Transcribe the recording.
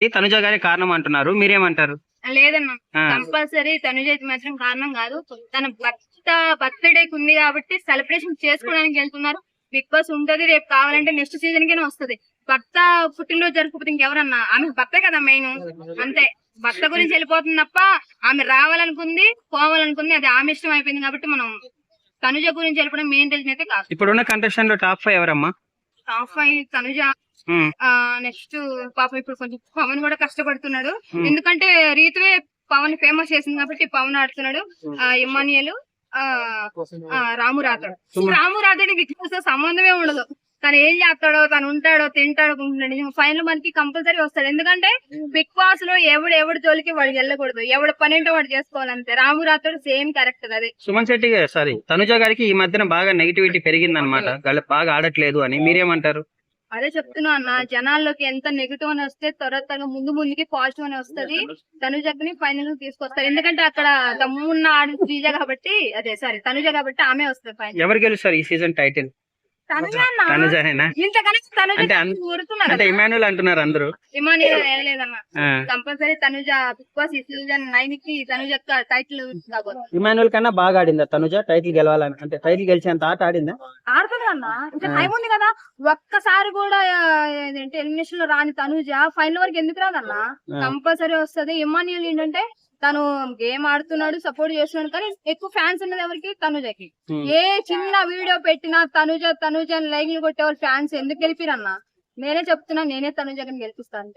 తనుజ గారి కారణం అంటున్నారు మీరేమంటారు? లేదన్నా. కంపల్సరీ తనుజ మాత్రం కారణం కాదు. తన భర్త బర్త్డే ఉంది కాబట్టి సెలబ్రేషన్ చేసుకోవడానికి వెళ్తున్నారు. బిగ్ బాస్ ఉంటది రేపు కావాలంటే నెక్స్ట్ సీజన్ కినే వస్తది. భర్త పుట్టినరోజు జరుపుకుంటే ఇంకెవరన్నా? ఆమె భర్తే కదా మెయిన్. అంతే. భర్త గురించి వెళ్ళిపోతుంది తప్ప ఆమె రావాలనుకుంది పోవాలనుకుంది అది ఆమె ఇష్టం అయిపోయింది కాబట్టి మనం తనుజ గురించి వెళ్ళిపోవడం మెయిన్ రీజన్ అయితే కాదు. ఇప్పుడున్న కంటెస్టెంట్లో టాప్ ఫైవ్ ఎవరమ్మా? టాప్ ఫైవ్ తనుజ నెక్స్ట్ పాపం ఇప్పుడు కొంచెం పవన్ కూడా కష్టపడుతున్నాడు. ఎందుకంటే రీతువే పవన్ ఫేమస్ చేసింది కాబట్టి పవన్ ఆడుతున్నాడు. ఆ ఇమానియల్ రాము రాథోడ్. రాము రాథోడ్తో సంబంధమే ఉండదు. తను ఏం చేస్తాడో తను ఉంటాడో తింటాడో అనుకుంటున్నాడు. ఫైనల్ మనకి కంపల్సరీ వస్తాడు ఎందుకంటే బిగ్ బాస్లో ఎవడు ఎవడి జోలికి వాడు వెళ్ళకూడదు. ఎవడు పని ఏంటో వాడు చేసుకోవాలంతే. రాము రాథోడ్ సేమ్ క్యారెక్టర్ అది. సుమన్ శెట్టి సారీ తనుజ గారికి ఈ మధ్యన బాగా నెగిటివిటీ పెరిగింది అనమాట బాగా ఆడట్లేదు అని. మీరేమంటారు? అదే చెప్తున్నా అన్న జనాల్లోకి ఎంత నెగిటివ్ అని వస్తే త్వర త్వరగా ముందు ముందుకి పాజిటివ్ అని వస్తది. తనుజని ఫైనల్ తీసుకొస్తారు. ఎందుకంటే అక్కడ దమ్మున్న ఆడి శ్రీజ కాబట్టి అదే సారీ తనుజ కాబట్టి ఆమె వస్తుంది ఫైనల్. ఎవరు గెలుస్తారు ఈ సీజన్ టైటిల్? తనుజనేనా? అంటే అంటే ఇమాన్యుల్ అంటున్నారు అందరూ. కంపల్సరీ తనుజ బిగ్ బాస్ ఈ సీజన్ నైన్కి తనుజ టైటిల్ ఇమాన్యుల్ కన్నా బాగా ఆడిందా తనుజ? టైటిల్ గెలవాలని. అంటే టైటిల్ గెలిచేంత ఆట ఆడిందా? ఆడుతుంది అన్న. ఇంకా టైం ఉంది కదా. ఒక్కసారి కూడా ఏంటంటే ఎలిమినేషన్లో రాని తనుజ ఫైనల్ వరకు ఎందుకు రాదన్న. కంపల్సరీ వస్తది. ఇమాన్యుల్ ఏంటంటే తను గేమ్ ఆడుతున్నాడు సపోర్ట్ చేస్తున్నాడు కానీ ఎక్కువ ఫ్యాన్స్ ఉన్నది ఎవరికి? తనుజకి. ఉమ్. ఏ చిన్న వీడియో పెట్టినా తనుజ తనుజ లైక్లు కొట్టే వాళ్ళు ఫ్యాన్స్. ఎందుకు గెలిపిరన్నా? నేనే చెప్తున్నా నేనే తనుజ గెలిపిస్తాను